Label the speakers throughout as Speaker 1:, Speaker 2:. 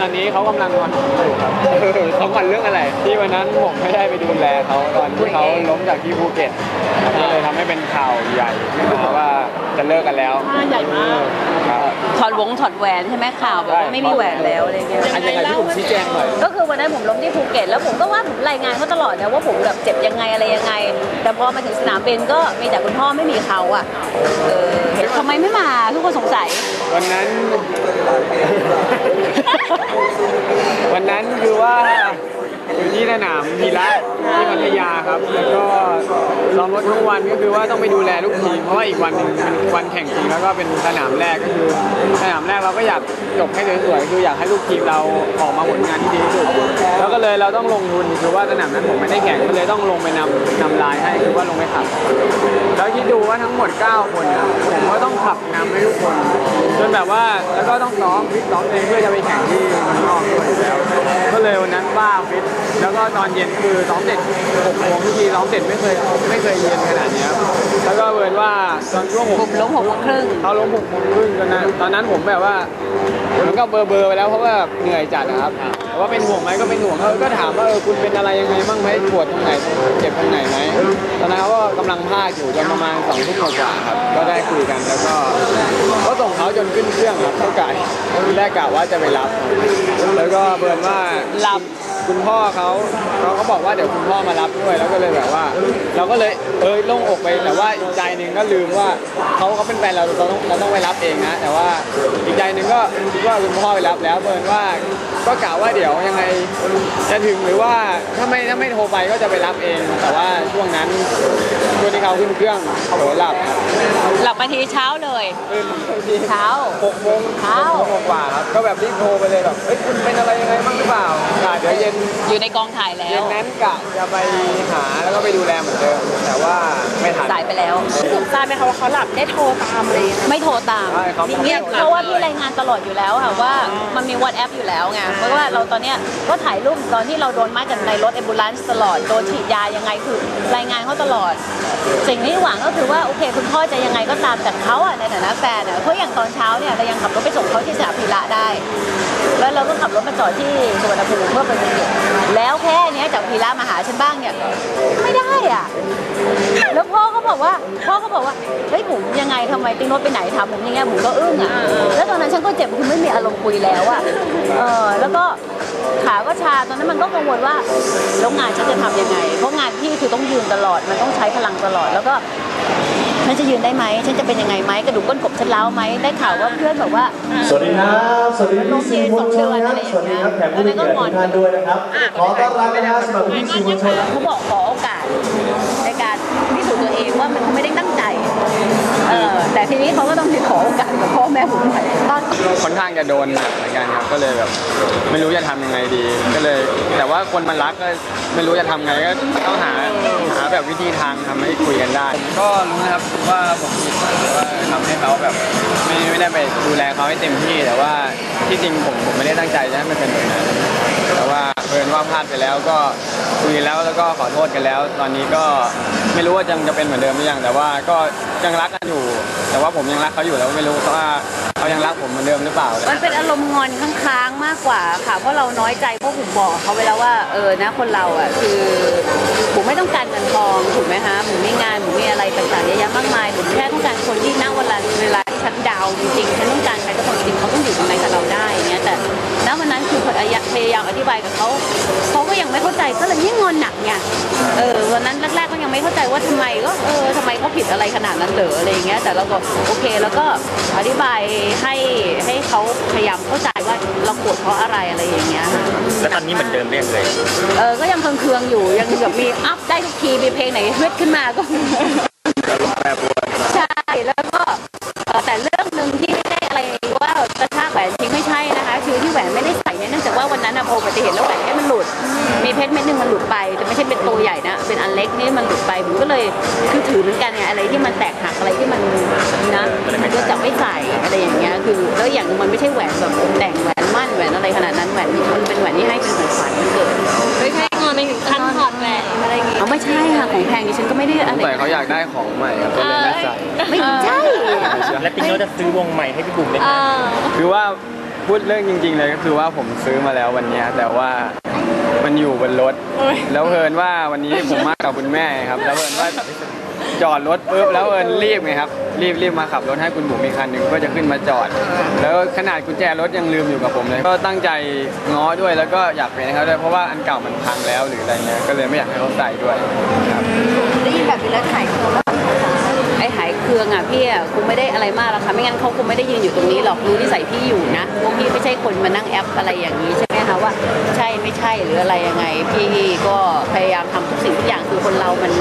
Speaker 1: ตอนนี้เขากำลังงอนผมอยู่ครับ
Speaker 2: เขาก่อนเรื่องอะไร
Speaker 1: ที่วันนั้นผมไม่ได้ไปดูแลเขาตอนที่เขาล้มจากที่ภูเก็ตก็เลยทำให้เป็นข่าวใหญ่ขึ้นมาว่าจะเลิกกันแล้ว
Speaker 3: ผ้าใหญ่มาก
Speaker 1: ครับ
Speaker 4: ถอดวงถอดแหวนใช่ไหมข่าวบอกว่าไม่มีแหวนแล้วอะไรเงี้ย
Speaker 2: อันยังไงพี่ผมชี้แจงหน่อย
Speaker 4: ก็คือวันนั้นผมล้มที่ภูเก็ตแล้วผมก็ว่าผมรายงานเขาตลอดนะว่าผมแบบเจ็บยังไงอะไรยังไง แต่พอมาถึงสนามบินก็มีแต่คุณพ่อไม่มีเขาอะเออเห็นทำไมไม่มาทุกคนสงสัย
Speaker 1: วันนั้น วันนั้นคือว่า อยู่ที่สนามพีระที่พัทยาครับ แล้วก็ซ้อมรถทั้งวันก็คือว่าต้องไปดูแลลูกทีมเพราะว่าอีกวันหนึงเป็นวันแข่งจริงแล้วก็เป็นสนามแรกก็คือสนามแรกเราก็อยากจบให้สวยๆคืออยากให้ลูกทีมเราออกมาผลงานที่ดีที่สุดแล้วก็เลยเราต้องลงทุนคือว่าสนามนั้นผมไม่ได้แข่งก็เลยต้องลงไปนำนำลายให้คือว่าลงไปขับ แล้วคิดดูว่าทั้งหมด 9 คนอะผมก็ต้องขับนำให้ทุกคนจนแบบว่าแล้วก็ต้องซ้อมฟิตซ้อมเองเพื่อจะไปแข่งที่เมืองนอกด้วยอยู่แล้ว ก็เลยวันนั้นบ้าฟิต แล้วก็ตอนเย็นคือซ้อมเสร็จ6โมงทุกทีซ้อมเสร็จไม่เคยไม่เคยเย็นขนาดเนี้ยแล้วก็เวินว่าตอนช่วงหก
Speaker 4: ผมล้มหกโมงครึ่ง
Speaker 1: เขาล้มหกโมงครึ่งตอนนั้นตอนนั้นผมแบบว่าเหมือนกับเบอร์เบอร์ไปแล้วเพราะว่าเหนื่อยจัดนะครับแต่ว่าเป็นห่วงไหมก็เป็นห่วงเขาก็ถามว่าเออคุณเป็นอะไรยังไงบ้างไหมปวดตรงไหนเจ็บตรงไหนไหมตอนนั้นเขาก็กำลังพากอยู่จนประมาณสองทุ่มกว่าๆครับก็ได้คุยกันแล้วก็ก็ส่งเขาจนขึ้นเครื่องครับเขากะทีแรกกะว่าจะไปรับ แล้วก็เบิร์นว่า
Speaker 4: หลับ
Speaker 1: คุณพ่อเขาเขาก็บอกว่าเดี๋ยวคุณพ่อมารับด้วยแล้วก็เลยแบบว่า เราก็เลยเออโล่งอกไปแต่ว่าอีกใจหนึ่งก็ลืมว่าเขาเขาเป็นแฟนเราเราต้องเราต้องไปรับเองนะ แต่ว่าอีกใจหนึ่งก็คิดว่าคุณพ่อไปรับแล้วเบิร์นว่าก็กะว่าเดี๋ยวยังไงจะถึงหรือว่าถ้าไม่ถ้าไม่โทรไปก็จะไปรับเอง แต่ว่าช่วงนั้น ช่วงที่เขาขึ้นเครื่องเผลอหลับครับ
Speaker 4: หลับมาทีเช้าเลย
Speaker 1: ตื่นมาที
Speaker 4: เช้า
Speaker 1: หกโมง
Speaker 4: เช้า
Speaker 1: หกโมงกว่าครับก็แบบรีบโทรไปเลยแบบเฮ้ยคุณเป็นอะไรยังไงบ้างหรือเปล่ากะเดี๋ยวเย็น
Speaker 4: อยู่ในกองถ่ายแล้
Speaker 1: เย็
Speaker 4: วน
Speaker 1: นั้นกะจะไปหาแล้วก็ไปดูแลเหมือนเดิมแต่ว่าไม่ทัน
Speaker 4: สายไปแล้ว
Speaker 3: ผมทราบไหมคะว่าเขาหลับได้โทรตามอะไรอย่างเลย
Speaker 4: ไม่โทรตาม
Speaker 1: ใช่ครับ
Speaker 4: เงียบเพราะว่าพี่รายงานตลอดอยู่แล้วค่ะว่ามันมี WhatsApp อยู่แล้วไงเพราะว่าเราตอนเนี้ยก็ถ่ายรูปตอนที่เราโดนมัดกันในรถเอ b บูลันซ์ตลอดโดนฉีดยายังไงคือรายงานเขาตลอด สิ่งที่หวังก็คือว่าโอเค คุณพ่อจะยังไงก็ตามแต่เขาอะในฐานะแฟนอะเพราะอย่างตอนเช้าเนี่ยเรายังขับรถไปส่งเขาที่สนามพีระได้ แล้วเราก็ขับรถมาจอดที่สุวรรณภูมิเพื่อไปภูเก็ตแล้วแค่เนี้ยจากพีระมาหาฉันบ้างเนี่ยไม่ได้อะแล้วพ่อก็บอกว่าพ่อก็บอกว่าเฮ้ยผมยังไงทำไมติ๊งรถไปไหนทำผมย่างเงี้ยผมก็อึ้งอะแล้วตอนนั้นฉันก็เจ็บคือไม่มีอารมณ์คุยแล้วอะเออแล้วก็ ขาก็ชาตอนนั้นมันก็กังวลว่าแล้วงานฉันจะทำยังไง เพราะงานพี่คือต้องยืนตลอด มันต้องใช้พลังตลอด แล้วก็ฉันจะยืนได้ไหมฉันจะเป็นยังไงไหมกระดูกก้นกบฉันร้าวไหมได้ข่าวว่าเพื่อนบอกว่า
Speaker 5: สวัสดีครับสวัสดีพี่สื่อมวลชนครับสวัสดีครับแขกผู้มีเกียรติทุกท่านด้วยนะครับขอต้อนรับนะครับสำหรับพี่สื่อมวลชน
Speaker 4: เขาบอกขอโอกาสในการพิสูจน์ตัวเองว่ามันไม่ได้ตั้งใจ เออแต่ทีนี้เขาก็ต้องไปขอโอกาสกับพ่อแม่ผมหน่อยตอน
Speaker 1: ค่อนข้างจะโดนหนักเหมือนกันครับก็เลยแบบไม่รู้จะทำยังไงดี ก็เลย แต่ว่าคนมันรักก็ไม่รู้จะทำไงก็ต้องหาหาแบบวิธีทางทำให้คุยกันได้ ก็รู้นะครับว่าผมผิดแต่ว่าทำให้เขาแบบไม่ไม่ได้ไปดูแลเขาให้เต็มที่แต่ว่าที่จริงผมผมไม่ได้ตั้งใจจะให้มันเป็นแบบนั้นแต่ว่าเพิ่นว่าพลาดไปแล้วก็คุยกันแล้วแล้วก็ขอโทษกันแล้ว ตอนนี้ก็ไม่รู้ว่ายังจะเป็นเหมือนเดิมหรือยังแต่ว่าก็ยังรักกันอยู่ แต่ว่าผมยังรักเขาอยู่แล้วไม่รู้ว่าเขายังรักผมเหมือนเดิมหรือเปล่า
Speaker 4: มันเป็นอารมณ์งอนค้างๆมากกว่าค่ะ เพราะเราน้อยใจเพราะผมบอกเขาไปแล้วว่าเออนะคนเราอะคือผมไม่ต้องการเงินทองถูกไหมคะผมมีงานผมมีอะไรต่างๆเยอะแยะมากมายผมแค่ต้องการคนที่นั่งเวลาเวลาที่ฉันดาวจริงๆฉันต้องการใครก็คนจริงเขาต้องอยู่ตรงไหนกับเราได้อย่างเงี้ยแต่ณวันนั้นคือพยายามพยายามอธิบายกับเขาเขาก็ยังไม่เข้าใจก็เลยยิ่งงอนหนักไงเออวันนั้นแรกๆก็ยังไม่เข้าใจว่าทำไมก็เออทำไมเขาผิดอะไรขนาดนั้นเหรออะไรอย่างเงี้ยแต่เราก็โอเค แล้วก็อธิบายให้ให้เขาพยายามเข้าใจว่าเราโกรธเพราะอะไรอะไรอย่างเงี้ยค่ะ
Speaker 2: แล้วตอนนี้เหมือนเดิมเรียกเลย
Speaker 4: เออก็ยังเคืองๆอยู่ยังแบบมีอัพได้ทุกทีมีเพลงไหนฮึดขึ้นมาก็ใช่แล้ว เป็นอันเล็กนี่มันหลุดไปผมก็เลยคือถือเหมือนกันไงอะไรที่มันแตกหักอะไรที่มันนะก็จะไม่ใส่อะไรอย่างเงี้ยคือแล้วอย่างหนึ่งมันไม่ใช่แหวนแบบแต่งแหวนมั่นแหวนอะไรขนาดนั้นแหวนมันเป็นแหวนที่ให้เป็นของขวัญวันเกิด
Speaker 3: ไม่ใช่งอนไปถึงขั้นถอดแหวนอะไรอย่างเงี้ย
Speaker 4: เอาไม่ใช่ค่ะของแพงดิฉันก็ไม่ได้อะไร
Speaker 1: แต่เขาอยากได้ของใหม่ครับก็เลยไม่ใส่
Speaker 4: ไม่ใช่
Speaker 2: และติ๊งเราจะซื้อวงใหม่ให้พี่บุ๋มไหม
Speaker 3: เอ
Speaker 2: คะ
Speaker 3: อ
Speaker 1: คือว่าพูดเรื่องจริง ๆ เลยก็คือว่าผมซื้อมาแล้ววันเนี้ยแต่ว่า มันอยู่บนรถแล้วเพินว่าวันนี้ผมมากับคุณแม่ครับ แล้วเพินว่าจอดรถปุ๊บแล้วเอิญรีบไงครับรีบรีบมาขับรถให้คุณบุ๋มอีกคันหนึ่งก็จะขึ้นมาจอด แล้วขนาดกุญแจรถยังลืมอยู่กับผมเลย ก็ตั้งใจง้อด้วยแล้วก็อยากเปลี่ยนให้เขาด้วยเพราะว่าอันเก่ามันพังแล้วหรืออะไรเงี้ยก็เลยไม่อยากให้เขาใส่ด้วยครับ
Speaker 4: ได้ยินแบบนี้แล้วถ่ายเครื่องแล้วไอ้หายเครื่องอะพี่อะคงไม่ได้อะไรมากหรอกค่ะไม่งั้นเขาคงไม่ได้ยืนอยู่ตรงนี้หรอกรู้นิสัยพี่อยู่นะพวกพี่ไม่ใช่คนมานั่งแอปอะไรอย่างนี้ใช่ คะว่าใช่ไม่ใช่หรืออะไรยังไง พี่ก็พยายามทำทุกสิ่งทุกอย่างคือคนเรามัน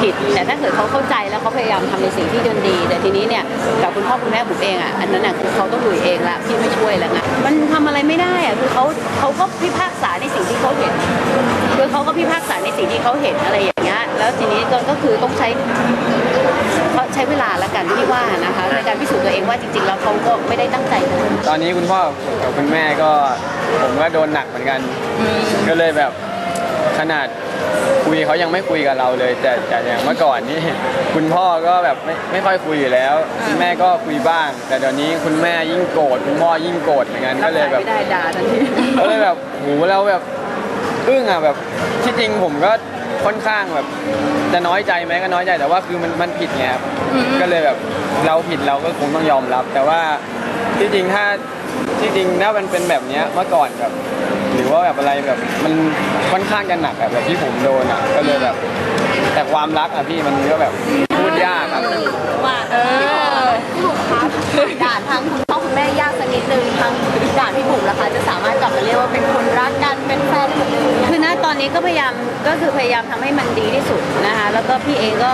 Speaker 4: ผิด แต่ถ้าเกิดเขาเข้าใจแล้วเขาพยายามทำในสิ่งที่ดี แต่ทีนี้เนี่ยกับคุณพ่อคุณแม่บุ๋มเองอะอันนั้นอะคือเขาต้องลุยเองละพี่ไม่ช่วยแล้วไงมันทำอะไรไม่ได้อะคือเขาเขาก็พิพากษาในสิ่งที่เขาเห็นคือเขาก็พิพากษาในสิ่งที่เขาเห็นอะไรอย่างเงี้ยแล้วทีนี้ก็ก็คือต้องใช้ใช้เวลาละกันที่ว่านะคะในการพิสูจน์ตัวเองว่าจริงๆแล้วเขาก็ไม่ได้ตั้งใจ
Speaker 1: ตอนนี้คุณพ่อกับคุณแม่ก็ผมก็โดนหนักเหมือนกัน ก็เลยแบบขนาดคุยเขายังไม่คุยกับเราเลย แต่แต่อย่างเมื่อก่อนนี่ คุณพ่อก็แบบไม่ไม่ค่อยคุยอยู่แล้วคุณแม่ก็คุยบ้าง แต่เดี๋ยวนี้คุณแม่ยิ่งโกรธคุณพ่อยิ่งโกรธเหมือนกัน
Speaker 4: รั
Speaker 1: ก็
Speaker 4: บ
Speaker 1: เลย
Speaker 4: สาย
Speaker 1: แบบ
Speaker 4: ไม่ได้ด่าทันที
Speaker 1: ก็เลยแบบโหเราแบบอึ้งอะแบบที่จริงผมก็ค่อนข้างแบบจะน้อยใจไหมก็น้อยใจแต่ว่าคือมันมันผิดไงครับก็เลยแบบเราผิดเราก็คงต้องยอมรับ แต่ว่าที่จริงถ้า ที่จริงถ้ามันเป็นแบบเนี้ยเมื่อก่อนแบบ หรือว่าแบบอะไรแบบมันค่อนข้างจะหนักอะแบบที่ผมโดนอะก็เลยแบบ แต่ความรักอะพี่มันก็แบบพูดยากครับ
Speaker 4: ว่าเออ
Speaker 3: พี่บุ๋มคะด่ นี้ก็พยายา
Speaker 4: มก็คือพยายามทำให้มันดีที่สุดนะคะแล้วก็พี่เองก็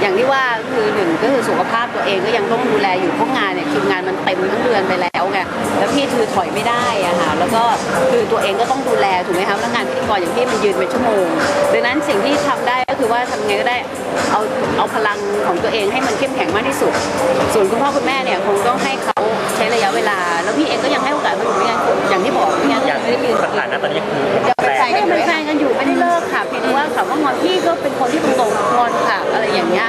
Speaker 4: อย่างที่ว่าคือหนึ่งก็คือสุขภาพตัวเองก็ยังต้องดูแลอยู่เพราะงานเนี่ยคิวงานมันเต็มทั้งเดือนไปแล้วไงแล้วพี่คือถอยไม่ได้อะค่ะแล้วก็คือตัวเองก็ต้องดูแลถูกไหมคะแล้วงานพิธีกรอย่างพี่มันยืนเป็นชั่วโมงดังนั้นสิ่งที่ทำได้ก็คือว่าทำไงก็ได้เอาเอาพลังของตัวเองให้มันเข้มแข็งมากที่สุด ส่วนคุณพ่อคุณแม่เนี่ยคงต้องให้เขาใช้ระยะเวลา แล้วพี่เองก็ยังให้โอกาสเขาอยู่เหมือนกันอย่างที่บอกไม่งั้น
Speaker 2: อย่าง
Speaker 4: ไม่ได้ยืน
Speaker 2: สถานะตอนนี้คือ
Speaker 3: จะเป็นแฟน
Speaker 4: ไม่
Speaker 3: กันอยู่
Speaker 4: เป็นแฟนกันอยู่ไม่ได้เลิกค่ะเพียงแต่ว่าเขาว่างอนพี่ก็เป็นคนที่ตรงๆงอนค่ะ อะไรอย่างเงี้ย